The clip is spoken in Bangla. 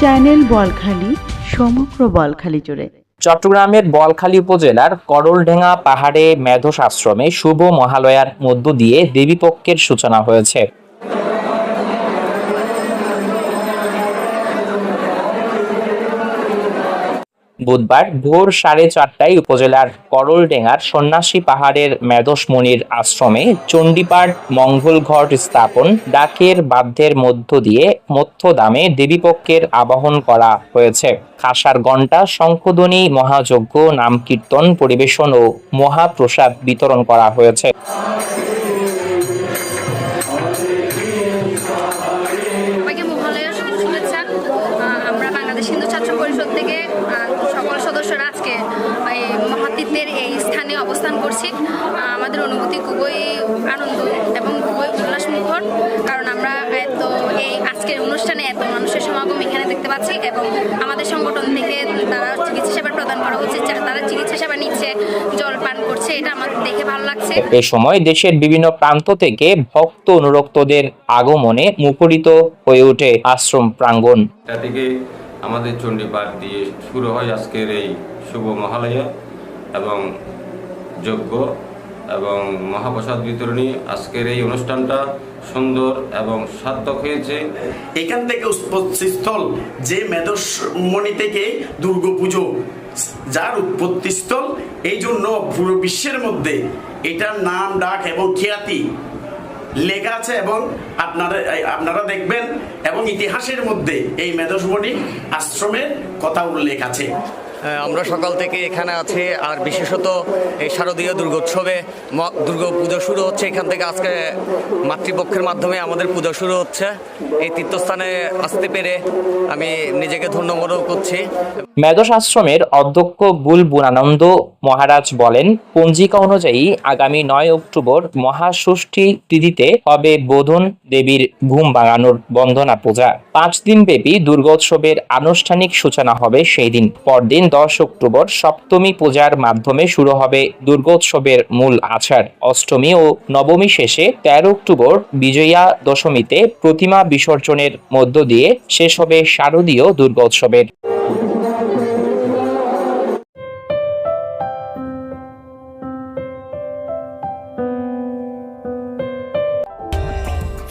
চ্যানেল বলখালি, সমগ্র বলখালি জুড়ে। চট্টগ্রামের বলখালী উপজেলার করলডেঙ্গা পাহাড়ে মেধস আশ্রমে শুভ মহালয়ার মধ্য দিয়ে দেবীপক্ষের সূচনা হয়েছে। বুধবার ভোর সাড়ে চারটায় উপজেলার করলডেঙ্গার সন্ন্যাসী পাহাড়ের মেধসমণির আশ্রমে চণ্ডীপাঠ মঙ্গলঘট স্থাপন ডাকের বাদ্যের মধ্য দিয়ে মধ্যদামে দেবীপক্ষের আবাহন করা হয়েছে। খাসার ঘণ্টা শঙ্খধ্বনি মহাযজ্ঞ, নাম কীর্তন, পরিবেশন ও মহাপ্রসাদ বিতরণ করা হয়েছে। সদস্যরা আজকে এই মহাতীর্থের এই স্থানে অবস্থান করছি। আমাদের অনুভূতি খুবই আনন্দ এবং খুবই উল্লাসমুখর কারণ আমরা এত এই আজকের অনুষ্ঠানে এত মানুষের সমাগম এখানে দেখতে পাচ্ছি এবং আমাদের সংগঠন থেকে তারা চিকিৎসা সেবা প্রদান করা হচ্ছে তারা চিকিৎসা সেবা নিচ্ছে জল পান করছে এটা আমাদের দেখে ভালো লাগছে। এ সময় দেশের বিভিন্ন প্রান্ত থেকে ভক্ত অনুরক্তদের আগমনে মুখরিত হয়ে ওঠে আশ্রম প্রাঙ্গণ। আমাদের চণ্ডীপাঠ দিয়ে শুরু হয় আজকের এই শুভ মহালয়া এবং যজ্ঞ এবং মহাপ্রসাদ বিতরণী। আজকের এই অনুষ্ঠানটা সুন্দর এবং সার্থক হয়েছে। এখান থেকে উৎপত্তিস্থল যে মেদসমণি থেকে দুর্গাপুজো যার উৎপত্তিস্থল এই জন্য পুরো বিশ্বের মধ্যে এটার নাম ডাক এবং খ্যাতি লেখা আছে এবং আপনারা আপনারা দেখবেন এবং ইতিহাসের মধ্যে এই মেদসমণি আশ্রমের কথা উল্লেখ আছে। আমরা সকাল থেকে এখানে আছি আর বিশেষত এই শারদীয় দুর্গোৎসবে ম- দুর্গা পুজো শুরু হচ্ছে। এখান থেকে আজকে মাতৃপক্ষের মাধ্যমে আমাদের পুজো শুরু হচ্ছে। এই তীর্থস্থানে আসতে পেরে আমি নিজেকে ধন্য মনে করছি। মেধস আশ্রমের অধ্যক্ষ বুলবুলানন্দ মহারাজ বলেন, পঞ্জিকা অনুযায়ী আগামী নয় অক্টোবর মহাষষ্ঠী তিথিতে হবে বোধন দেবীর ঘুম ভাঙানোর বন্দনা পূজা। পাঁচ দিন ব্যাপী দুর্গোৎসবের আনুষ্ঠানিক সূচনা হবে সেই দিন। পরদিন দশ অক্টোবর সপ্তমী পূজার মাধ্যমে শুরু হবে দুর্গোৎসবের মূল আচার। অষ্টমী ও নবমী শেষে তেরো অক্টোবর বিজয়া দশমীতে প্রতিমা বিসর্জনের মধ্য দিয়ে শেষ হবে শারদীয় দুর্গোৎসবের।